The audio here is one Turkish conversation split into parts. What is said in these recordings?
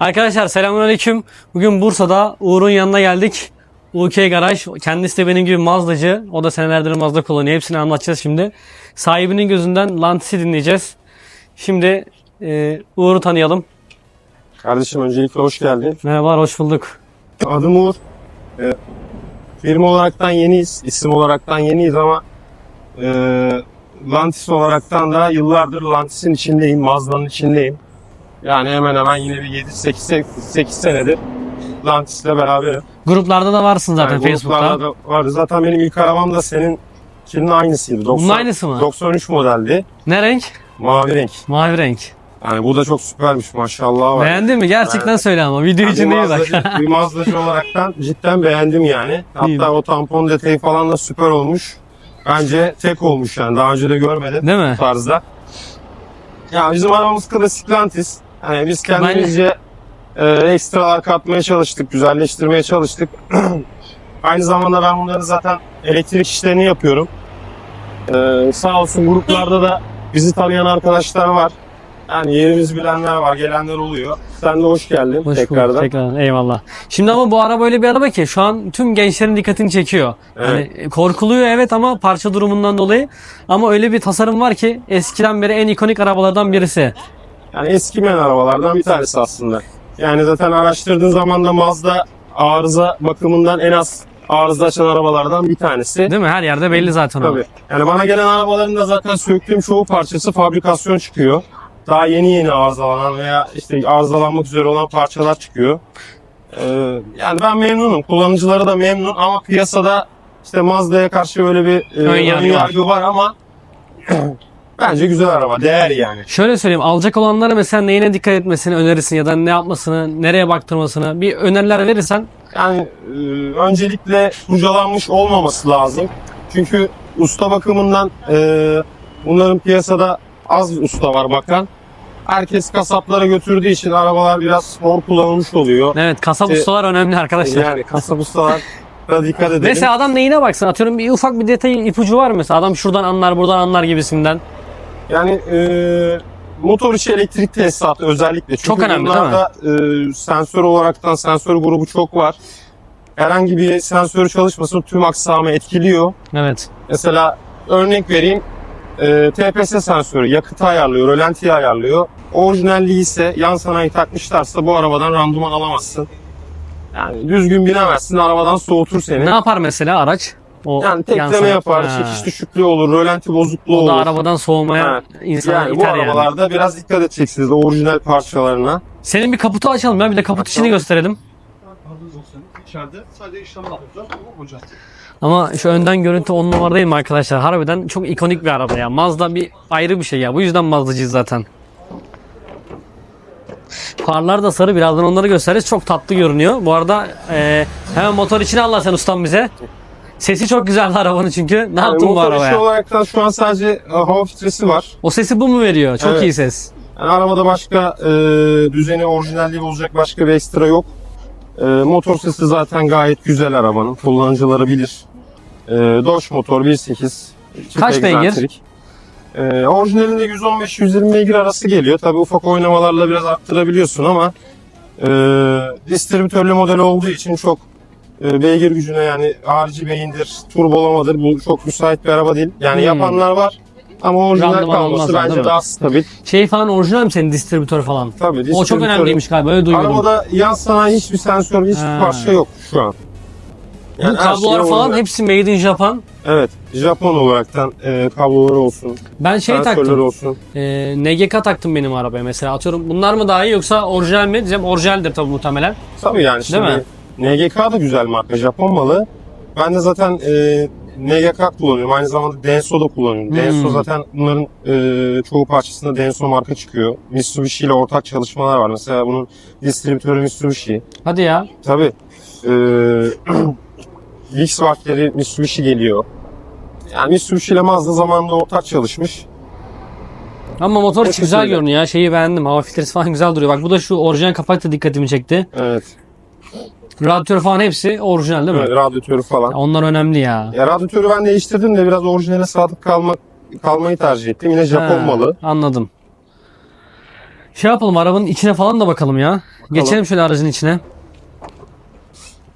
Arkadaşlar selamünaleyküm. Bugün Bursa'da Uğur'un yanına geldik. UK Garaj. Kendisi de benim gibi Mazdacı. O da senelerdir Mazda kullanıyor. Hepsini anlatacağız şimdi. Sahibinin gözünden Lantis'i dinleyeceğiz. Şimdi e, Uğur'u tanıyalım. Kardeşim öncelikle hoş geldin. Merhaba, hoş bulduk. Adım Uğur. Ee, firma olaraktan yeniyiz, isim olaraktan yeniyiz ama e, Lantis olaraktan da yıllardır Lantis'in içindeyim, Mazda'nın içindeyim. Yani hemen hemen yine bir 7-8 8 senedir Lantis'le beraberim. Gruplarda da varsın zaten Yani Facebook'ta. gruplarda da vardı. Zaten benim ilk arabam da seninkinin aynısıydı. 90, Bunun aynısı mı? 93 modeldi. Ne renk? Mavi renk. Mavi renk. Yani bu da çok süpermiş maşallah var. Beğendin mi? Gerçekten Evet. söyle ama. Video Yani için değil bak. Bir Mazdacı olaraktan cidden beğendim yani. Hatta o tampon detayı falan da süper olmuş. Bence tek olmuş yani. Daha önce de görmedim Değil mi? tarzda. Ya bizim arabamız klasik Lantis. Yani biz kendimizce e, ekstralar katmaya çalıştık, güzelleştirmeye çalıştık. Aynı zamanda ben bunları zaten elektrik işlerini yapıyorum. E, sağ olsun gruplarda da bizi tanıyan arkadaşlar var. Yani yerimizi bilenler var, gelenler oluyor. Sen de hoş geldin Hoş bulduk. tekrardan. Tekrardan. Eyvallah. Şimdi ama bu araba öyle bir araba ki şu an tüm gençlerin dikkatini çekiyor. Evet. Yani korkuluyor evet ama parça durumundan dolayı. Ama öyle bir tasarım var ki eskiden beri en ikonik arabalardan birisi. Yani eskimeyen arabalardan bir tanesi aslında. Yani zaten araştırdığın zaman da Mazda arıza bakımından en az arıza açan arabalardan bir tanesi. Değil mi? Her yerde belli zaten o. Tabii. Yani bana gelen arabaların da zaten söktüğüm çoğu parçası fabrikasyon çıkıyor. Daha yeni yeni arızalanan veya işte arızalanmak üzere olan parçalar çıkıyor. Ee, yani ben memnunum. Kullanıcıları da memnun ama piyasada işte Mazda'ya karşı böyle bir e, Ön yargı, var ama bence güzel araba. Değer yani. Şöyle söyleyeyim alacak olanlara mesela neyine dikkat etmesini önerirsin ya da ne yapmasını, nereye baktırmasını bir öneriler verirsen Yani e, öncelikle kurcalanmış olmaması lazım. Çünkü usta bakımından e, bunların piyasada az usta var bakan. Herkes kasaplara götürdüğü için arabalar biraz hor kullanılmış oluyor. evet kasap İşte- ustalar önemli arkadaşlar. Yani kasap ustalar da dikkat edelim. Mesela adam neyine baksın atıyorum bir ufak bir detay ipucu var mı mesela adam şuradan anlar buradan anlar gibisinden. Yani e, motor içi elektrik tesisatı özellikle. Çünkü Çok önemli, değil mi? bunlarda, e, sensör olaraktan sensör grubu çok var. Herhangi bir sensörü çalışmasın tüm aksamı etkiliyor. Evet. Mesela örnek vereyim. E, TPS sensörü yakıtı ayarlıyor, rölantiyi ayarlıyor. Orijinalliği ise yan sanayi takmışlarsa bu arabadan randıman alamazsın. Yani düzgün binemezsin, arabadan soğutur seni. Ne yapar mesela araç? O Yani tekleme yansıma- yapar, Ha. çekiş düşüklüğü olur, rölanti bozukluğu O da olur. arabadan soğumaya Ha. Yani bu iter yani. arabalarda biraz dikkat edeceksiniz orijinal parçalarına. Senin bir kaputu açalım ya bir de kaput içini gösterelim. İçeride sadece işlem yapacağız. O hocam. Ama şu önden görüntü on numara değil mi arkadaşlar? Harbiden çok ikonik bir araba ya. Mazda bir ayrı bir şey ya. Bu yüzden Mazdacıyız zaten. Farlar da sarı. Birazdan onları gösteririz. Çok tatlı görünüyor. Bu arada e, hemen motor içine Allah sen ustam bize. Sesi çok güzeldi arabanın çünkü. Ne yaptın bu motor işi arabaya? olaraktan şu an sadece e, hava filtresi var. O sesi bu mu veriyor? Çok Evet. iyi ses. Yani arabada başka e, düzeni orijinalliği bozacak başka bir ekstra yok. E, motor sesi zaten gayet güzel arabanın. Kullanıcıları bilir. E, Dodge motor 1.8. çift Kaç beygir? egzantrik. E, orijinalinde 115-120 beygir arası geliyor. Tabi ufak oynamalarla biraz arttırabiliyorsun ama e, distribütörlü model olduğu için çok beygir gücüne yani harici beyindir, turbolamadır. Bu çok müsait bir araba değil. Yani Hmm. yapanlar var ama orijinal Randıman kalması değil bence mi? daha stabil. Şey falan orijinal mi senin distribütör falan? Tabii O çok önemliymiş galiba. Öyle duydum. Arabada yan sanayi hiçbir sensör, hiçbir Ha. parça yok şu an. Bu Yani her kablolar şey falan orijinal. hepsi made in Japan. Evet, Japon olaraktan e, kabloları olsun, Ben şey taktım. olsun. E, NGK taktım benim arabaya mesela. Atıyorum bunlar mı daha iyi yoksa orijinal mi? Diyeceğim orijinaldir tabii muhtemelen. Tabii yani şimdi NGK da güzel marka, Japon malı. Ben de zaten e, NGK kullanıyorum. Aynı zamanda Denso da kullanıyorum. Hmm. Denso zaten bunların e, çoğu parçasında Denso marka çıkıyor. Mitsubishi ile ortak çalışmalar var. Mesela bunun distribütörü Mitsubishi. Hadi ya. Tabii. E, X-Walk'leri Mitsubishi geliyor. Yani Mitsubishi ile Mazda zamanında ortak çalışmış. Ama motor Çok güzel görünüyor ya. Şeyi beğendim. Hava filtresi falan güzel duruyor. Bak bu da şu orijinal kapak da dikkatimi çekti. Evet. Radyatör falan hepsi orijinal değil mi? evet radyatörü falan. Onlar önemli ya. Ya radyatörü ben değiştirdim de biraz orijinale sadık kalmak kalmayı tercih ettim. Yine Japon Ha, malı. Anladım. Şey yapalım arabanın içine falan da bakalım ya. Geçelim şöyle aracın içine.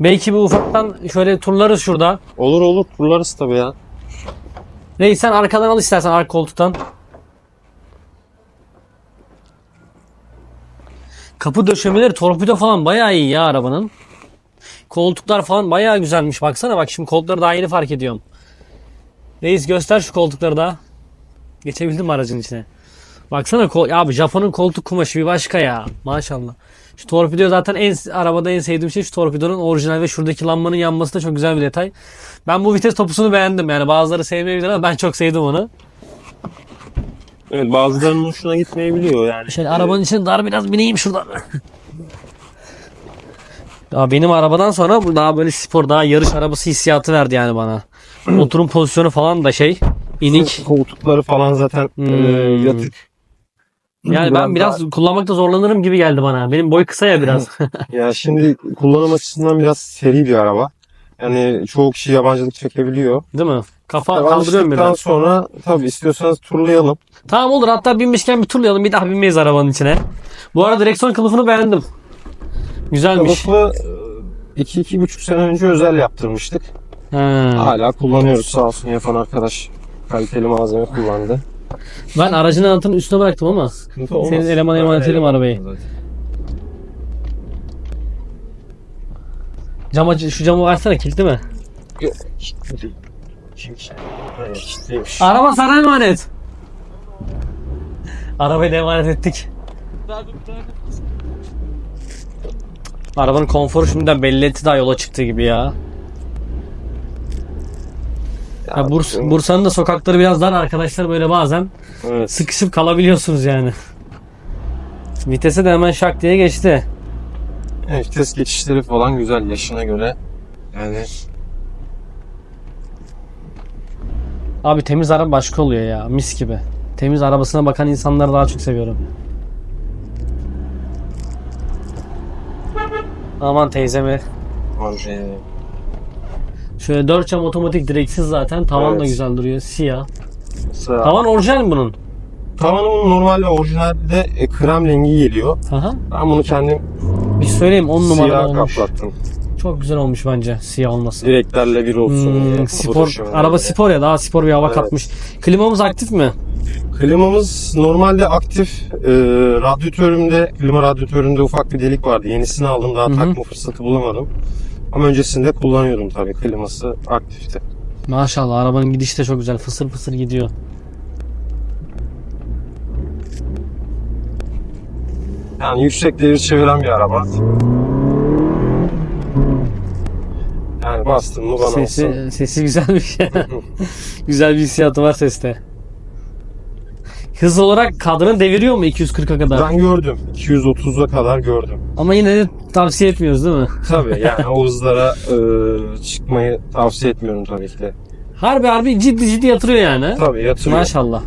Belki bir ufaktan şöyle turlarız şurada. Olur olur turlarız tabii ya. Reis sen arkadan al istersen arka koltuktan. Kapı döşemeleri torpido falan bayağı iyi ya arabanın. Koltuklar falan bayağı güzelmiş. Baksana bak şimdi koltukları daha yeni fark ediyorum. Reis göster şu koltukları da. Geçebildin mi aracın içine? Baksana kol abi Japon'un koltuk kumaşı bir başka ya. Maşallah. Şu torpido zaten en arabada en sevdiğim şey şu torpidonun orijinal ve şuradaki lambanın yanması da çok güzel bir detay. Ben bu vites topusunu beğendim yani bazıları sevmeyebilir ama ben çok sevdim onu. Evet bazılarının hoşuna gitmeyebiliyor yani. Şöyle arabanın içine dar biraz bineyim şuradan. Ya benim arabadan sonra bu daha böyle spor daha yarış arabası hissiyatı verdi yani bana. Oturum pozisyonu falan da şey inik. Koltukları falan zaten Hmm. e, yatık. Yani ben biraz kullanmakta zorlanırım gibi geldi bana. Benim boy kısa ya biraz. Ya şimdi kullanım açısından biraz seri bir araba. Yani çoğu kişi yabancılık çekebiliyor. Değil mi? Kafa kaldırıyorum Alıştıktan biraz. sonra tabii istiyorsanız turlayalım. Tamam olur hatta binmişken bir turlayalım bir daha binmeyiz arabanın içine. Bu arada direksiyon kılıfını beğendim. Güzelmiş. Kılıfı 2-2,5 sene önce özel yaptırmıştık. Ha. Hala kullanıyoruz sağ olsun yapan arkadaş. Kaliteli malzeme kullandı. Ben aracın altının üstüne bıraktım ama. Sıkıntı olmaz. Senin elemana emanet edelim arabayı. zaten. Cam şu camı açsana kilitli mi? Yok, kilitliymiş. Araba sana emanet. Arabayı da emanet ettik. Arabanın konforu şimdiden belli etti daha yola çıktığı gibi ya. Ya Burs Bursa'nın da sokakları biraz dar arkadaşlar böyle bazen Evet. sıkışıp kalabiliyorsunuz yani. Vitese de hemen şak diye geçti. Evet, vites geçişleri falan güzel yaşına göre. Yani Abi temiz araba başka oluyor ya mis gibi. Temiz arabasına bakan insanları daha çok seviyorum. Aman teyzemi. aman, Şöyle 4 cam otomatik direksiz zaten. Tavan da Evet. güzel duruyor. Siyah. mesela Tavan orijinal mi bunun? tavanın normalde orijinalde e, krem rengi geliyor. Aha. Ben bunu kendim Bir söyleyeyim 10 numara siyah olmuş. kaplattım. Çok güzel olmuş bence siyah olması. Direklerle bir olsun Hmm, diye. spor. Araba öyle. spor ya daha spor bir hava Evet. katmış. Klimamız aktif mi? Klimamız normalde aktif. E, radyatörümde, klima radyatörümde ufak bir delik vardı. Yenisini aldım daha Hı hı. takma fırsatı bulamadım. Ama öncesinde kullanıyordum tabii. Kliması aktifti. Maşallah arabanın gidişi de çok güzel. Fısır fısır gidiyor. Yani yüksek devir çeviren bir araba. Yani bastın mı bana olsun. Sesi, sesi güzelmiş. güzel bir hissiyatı var seste. Hız olarak kadranı deviriyor mu 240'a kadar? Ben gördüm. 230'a kadar gördüm. Ama yine de tavsiye etmiyoruz değil mi? Tabii yani o hızlara e, çıkmayı tavsiye etmiyorum tabii ki de. Harbi harbi ciddi ciddi yatırıyor yani. Tabii yatırıyor. Maşallah.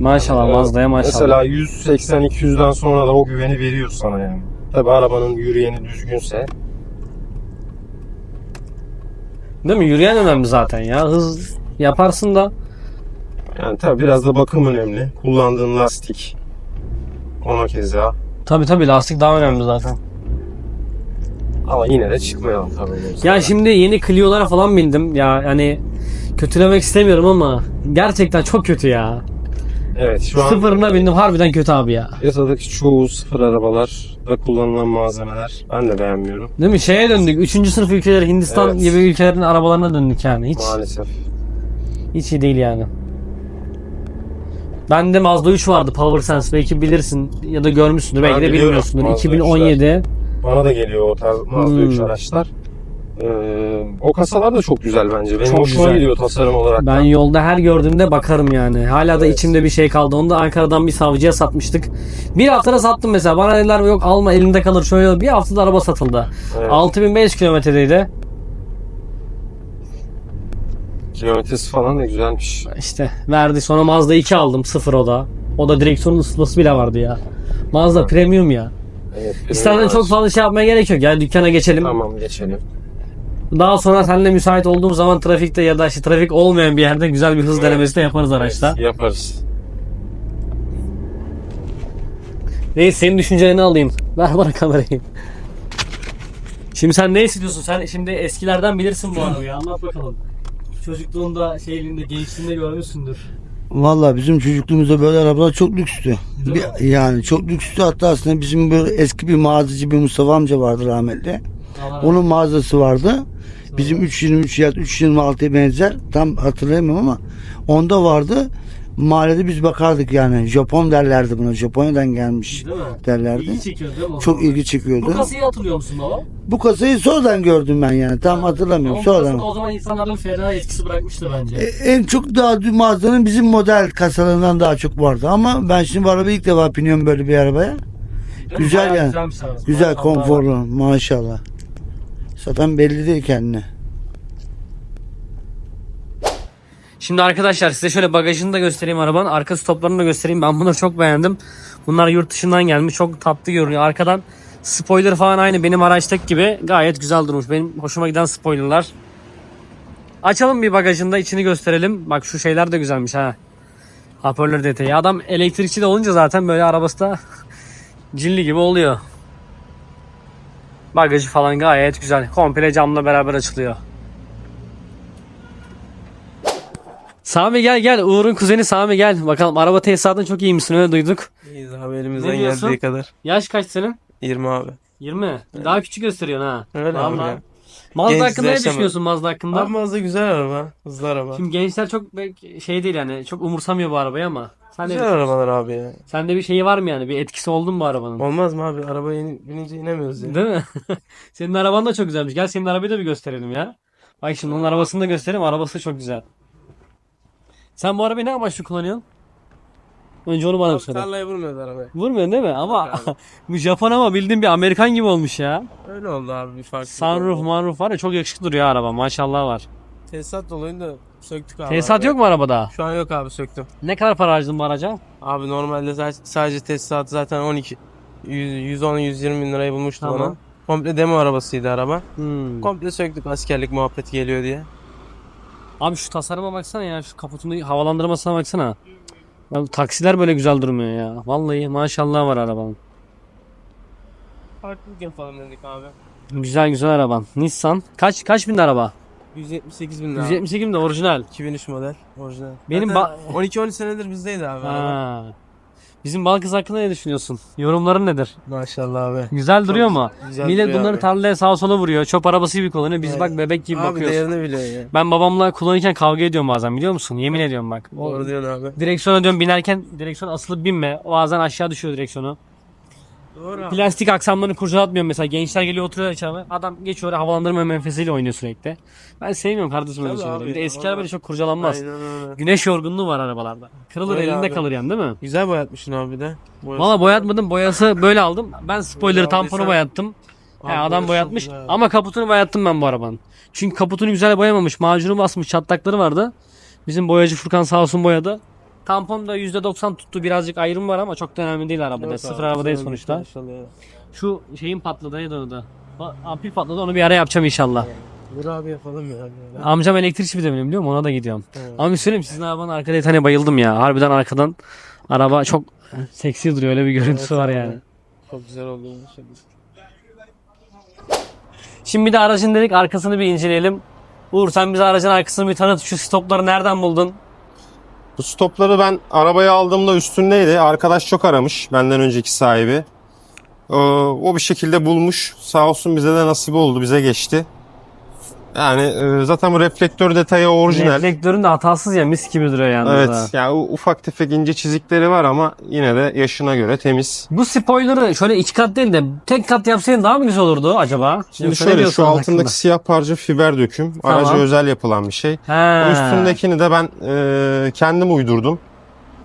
Maşallah Ee, Mazda'ya maşallah. Mesela 180-200'den sonra da o güveni veriyor sana yani. Tabii arabanın yürüyeni düzgünse. Değil mi? Yürüyen önemli zaten ya. Hız yaparsın da. Yani tabii biraz da bakım önemli. Kullandığın lastik. Ona keza. Tabi tabi lastik daha önemli zaten. Ama yine de çıkmayalım tabii. Ya şimdi yeni Clio'lara falan bindim. Ya yani kötülemek istemiyorum ama gerçekten çok kötü ya. Evet şu an Sıfırına bindim harbiden kötü abi ya. piyasadaki çoğu sıfır arabalar da kullanılan malzemeler ben de beğenmiyorum. Değil mi? Şeye döndük. Üçüncü sınıf ülkeleri Hindistan Evet. gibi ülkelerin arabalarına döndük yani. Hiç Maalesef. hiç iyi değil yani. Bende Mazda 3 vardı Power Sense belki bilirsin ya da görmüşsündür belki de biliyorum bilmiyorsundur. Mazda 2017 Bana da geliyor o tarz Mazda 3 Hmm. araçlar. Ee, o kasalar da çok güzel bence. Benim Çok hoşuma güzel. gidiyor tasarım olarak. ben da. yolda her gördüğümde bakarım yani. Hala da Evet. içimde bir şey kaldı. Onu da Ankara'dan bir savcıya satmıştık. Bir haftada sattım mesela. Bana dediler yok alma elinde kalır şöyle. Bir haftada araba satıldı. Evet. 6500 kilometredeydi. Kilometresi falan da güzelmiş. İşte verdi. Sonra Mazda 2 aldım. Sıfır o da. O da direksiyonun ısıtması bile vardı ya. Mazda Evet. premium ya. Evet, İstersen çok fazla şey yapmaya gerek yok. Gel dükkana geçelim. Tamam geçelim. Daha sonra seninle müsait olduğum zaman trafikte ya da işte trafik olmayan bir yerde güzel bir hız Evet. denemesi de yaparız araçta. Evet, yaparız. Reis senin düşüncelerini alayım. Ver bana kamerayı. Şimdi sen ne hissediyorsun? Sen şimdi eskilerden bilirsin bu arabayı. Anlat bakalım. Çocukluğunda, şeyliğinde, gençliğinde görmüşsündür. Vallahi bizim çocukluğumuzda böyle arabalar çok lükstü. Değil Bir- yani çok lükstü hatta aslında bizim böyle eski bir mağazacı bir Mustafa amca vardı rahmetli. Allah Onun mağazası vardı. Bizim 323 ya 326'ya benzer. Tam hatırlayamıyorum ama onda vardı. Mahallede biz bakardık yani. Japon derlerdi buna. Japonya'dan gelmiş Değil mi? derlerdi. İlgi çekiyor değil mi? o Çok zaman? ilgi çekiyordu. Bu kasayı hatırlıyor musun baba? Bu kasayı sonradan gördüm ben yani. Tam hatırlamıyorum. Ama bu Sonradan. kasada o zaman insanların fena etkisi bırakmıştı bence. E, En çok daha dü- mağazanın bizim model kasalarından daha çok vardı ama ben şimdi bu arabayı ilk defa biniyorum böyle bir arabaya. Değil mi? güzel Bayağı yani. Güzelmiş araba. Güzel, Maşallah. konforlu maşallah. Zaten belli değil kendine. Şimdi arkadaşlar size şöyle bagajını da göstereyim arabanın. Arka stoplarını da göstereyim. Ben bunları çok beğendim. Bunlar yurt dışından gelmiş. Çok tatlı görünüyor. Arkadan spoiler falan aynı benim araçtaki gibi. Gayet güzel durmuş. Benim hoşuma giden spoilerlar. Açalım bir bagajında içini gösterelim. Bak şu şeyler de güzelmiş ha. Hoparlör detayı. Adam elektrikçi de olunca zaten böyle arabası da cilli gibi oluyor. Bagajı falan gayet güzel. Komple camla beraber açılıyor. Sami gel gel. Uğur'un kuzeni Sami gel. Bakalım araba tesisatın çok iyi misin öyle duyduk. İyiyiz abi elimizden Ne diyorsun? geldiği kadar. Yaş kaç senin? 20 abi. 20. Daha küçük gösteriyorsun ha. Öyle abi Vallahi. ya. Mazda Genç hakkında ne düşünüyorsun Mazda hakkında? Abi Mazda güzel araba. Hızlı araba. Şimdi gençler çok belki şey değil yani çok umursamıyor bu arabayı ama. Sen güzel de, arabalar abi ya. sende bir şeyi var mı yani? Bir etkisi oldu mu bu arabanın? Olmaz mı abi? Arabaya in- binince inemiyoruz ya. Değil mi? senin araban da çok güzelmiş. Gel senin arabayı da bir gösterelim ya. Bak şimdi onun arabasını da göstereyim. Arabası çok güzel. Sen bu arabayı ne amaçlı kullanıyorsun? Önce onu bana Abi söyle. tarlaya vurmuyoruz arabaya. Vurmuyorsun değil mi? Ama Yok bu Japon ama bildiğin bir Amerikan gibi olmuş ya. Öyle oldu abi bir fark. Sunroof, manroof var ya çok yakışıklı duruyor araba. Maşallah var. Tesisat dolayında söktük abi. Tesisat arabayı. yok mu arabada? Şu an yok abi söktüm. Ne kadar para harcadın bu araca? Abi normalde za- sadece tesisat zaten 12. 110-120 bin lirayı bulmuştu Tamam. bana. Komple demo arabasıydı araba. Hmm. Komple söktük askerlik muhabbeti geliyor diye. Abi şu tasarıma baksana ya. Şu kaputun havalandırmasına baksana. Ya bu taksiler böyle güzel durmuyor ya. Vallahi maşallah var arabanın. Farklılık yapalım dedik abi. Güzel güzel araban. Nissan. Kaç kaç bin araba? 178 bin lira. 178 bin de orijinal. 2003 model. Orijinal. Benim Zaten 12-13 senedir bizdeydi abi. araba. Bizim Balkız hakkında ne düşünüyorsun? Yorumların nedir? Maşallah abi. Güzel duruyor mu? güzel Millet duruyor bunları abi. tarlaya sağa sola vuruyor. Çöp arabası gibi kullanıyor. Biz Evet. bak bebek gibi Abi bakıyoruz. değerini biliyor ya. Ben babamla kullanırken kavga ediyorum bazen biliyor musun? Yemin ediyorum bak. Doğru diyorsun abi. direksiyona diyorum binerken direksiyon asılıp binme. O bazen aşağı düşüyor direksiyonu. Doğru. Plastik aksamlarını kurcalatmıyorum mesela. Gençler geliyor oturuyor içeri. Adam geçiyor havalandırma menfesiyle oynuyor sürekli. Ben sevmiyorum kardeşim öyle şeyleri. Bir de eski arabayla çok kurcalanmaz. Aynen öyle. Güneş yorgunluğu var arabalarda. Kırılır Öyle elinde abi. kalır yani değil mi? Güzel boyatmışsın abi de. Boyası- Valla boyatmadım. Boyası böyle aldım. Ben spoiler'ı tamponu aldıysan- boyattım. Abi He, adam boyası boyatmış güzel. ama kaputunu boyattım ben bu arabanın. Çünkü kaputunu güzel boyamamış. Macunu basmış çatlakları vardı. Bizim boyacı Furkan sağ olsun boyadı. Tampon da %90 tuttu. Birazcık ayrım var ama çok da önemli değil arabada. Sıfır abi, araba değil güzel sonuçta. ya. Şu şeyin patladı neydi onu da? Ba- Ampul patladı onu bir ara yapacağım inşallah. Dur abi yapalım ya. Amcam elektrikçi bir de benim biliyor musun? Ona da gidiyorum. Evet. Ama bir söyleyeyim sizin arabanın arka detayına bayıldım ya. Harbiden arkadan araba çok seksi duruyor. Öyle bir görüntüsü Evet var abi. yani. Çok güzel oldu. Şimdi bir de aracın dedik arkasını bir inceleyelim. Uğur sen bize aracın arkasını bir tanıt. Şu stopları nereden buldun? Bu stopları ben arabaya aldığımda üstündeydi. Arkadaş çok aramış benden önceki sahibi. Ee, o bir şekilde bulmuş. Sağ olsun bize de nasip oldu. Bize geçti. Yani e, zaten bu reflektör detayı orijinal. Reflektörün de hatasız ya mis gibi duruyor yalnız ha. Evet. Yani u- ufak tefek ince çizikleri var ama yine de yaşına göre temiz. Bu spoiler'ı şöyle iki kat değil de tek kat yapsaydın daha mı güzel olurdu acaba? Şimdi şöyle diyorsun şu altındaki hakkında? siyah parça fiber döküm. Tamam. Araca özel yapılan bir şey. He. Üstündekini de ben e, kendim uydurdum.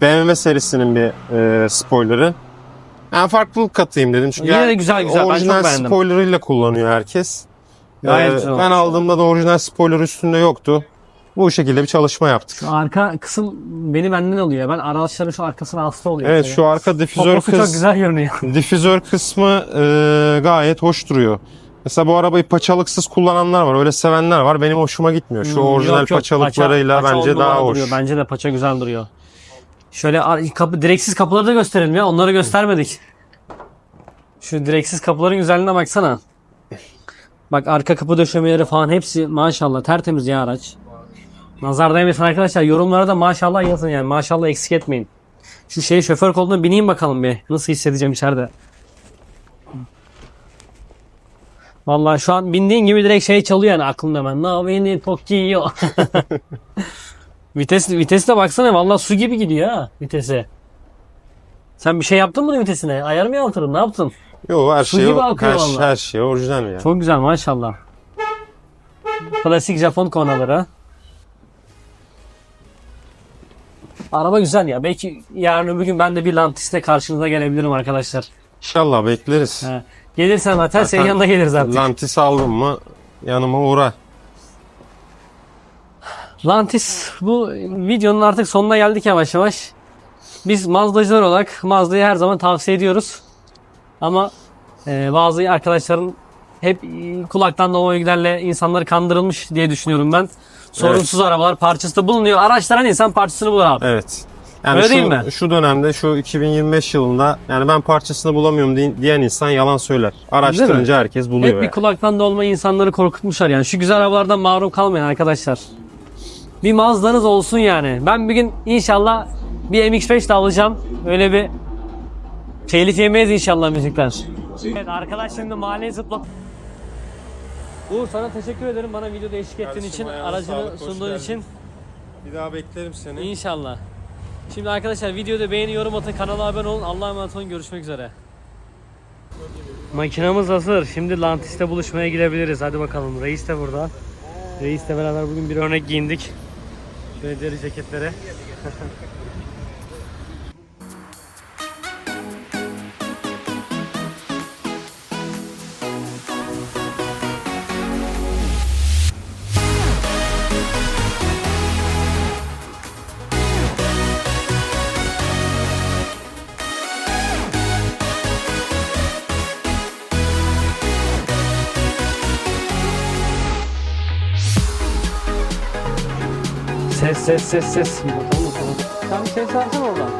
BMW serisinin bir e, spoilerı. Yani farklılık katayım dedim. Çünkü Yine de yani güzel güzel. Ben çok orijinal beğendim. spoilerıyla kullanıyor herkes. Gayet E, güzel ben aldığımda da orijinal spoiler üstünde yoktu. Bu şekilde bir çalışma yaptık. Şu arka kısım beni benden alıyor. Ben araçların şu arkasına hasta oluyor. Evet şu arka difüzör Poposu çok güzel görünüyor. difüzör kısmı e, gayet hoş duruyor. Mesela bu arabayı paçalıksız kullananlar var, öyle sevenler var. Benim hoşuma gitmiyor. Şu Hmm, orijinal yok, yok. paçalıklarıyla Paça- paça bence on daha numara hoş. duruyor. Bence de paça güzel duruyor. Şöyle ar- kapı direksiz kapıları da gösterelim ya. Onları göstermedik. Şu direksiz kapıların güzelliğine baksana. Bak arka kapı döşemeleri falan hepsi maşallah tertemiz ya araç. Nazar değmesin arkadaşlar. Yorumlara da maşallah yazın yani. Maşallah eksik etmeyin. Şu şey şoför koltuğuna bineyim bakalım bir. Nasıl hissedeceğim içeride. Vallahi şu an bindiğin gibi direkt şey çalıyor yani aklımda hemen. Na beni Tokyo. Vites, vitesine baksana vallahi su gibi gidiyor ha vitese. Sen bir şey yaptın mı vitesine? Ayar mı yaptırdın? Ne yaptın? Yok her Su şey, gibi akıyor her, vallahi. her şey orijinal ya. Çok güzel maşallah. Klasik Japon konaları. Araba güzel ya. Belki yarın öbür gün ben de bir Lantis'te karşınıza gelebilirim arkadaşlar. İnşallah bekleriz. He. Gelirsen zaten senin yanına geliriz artık. Lantis aldım mı yanıma uğrar. Lantis bu videonun artık sonuna geldik yavaş yavaş. Biz Mazdacılar olarak Mazda'yı her zaman tavsiye ediyoruz. Ama e, bazı arkadaşların hep kulaktan dolma bilgilerle insanları kandırılmış diye düşünüyorum ben. Sorunsuz arabalar parçası da bulunuyor. Araçların insan parçasını bulur abi. Evet. Yani Öyle şu, değil mi? şu dönemde şu 2025 yılında yani ben parçasını bulamıyorum diyen- insan yalan söyler. Araştırınca herkes buluyor. Hep bir yani. kulaktan dolma insanları korkutmuşlar yani. Şu güzel arabalardan mahrum kalmayın arkadaşlar. Bir Mazda'nız olsun yani. Ben bir gün inşallah bir MX-5 de alacağım. Öyle bir telif yemeyiz inşallah müzikten. Evet arkadaş şimdi mahalleyi zıplat. Uğur sana teşekkür ederim bana videoda eşlik ettiğin Kardeşim, için, ayağına aracını sağlık, hoş sunduğun geldin. için. Bir daha beklerim seni. İnşallah. Şimdi arkadaşlar videoda beğeni, yorum atın, kanala abone olun. Allah'a emanet olun. Görüşmek üzere. Makinamız hazır. Şimdi Lantis'te buluşmaya gidebiliriz. Hadi bakalım. Reis de burada. Reis'le beraber bugün bir örnek giyindik. Şöyle deri ceketlere. Ses ses ses bakalım bakalım. Sen bir ses versene oradan.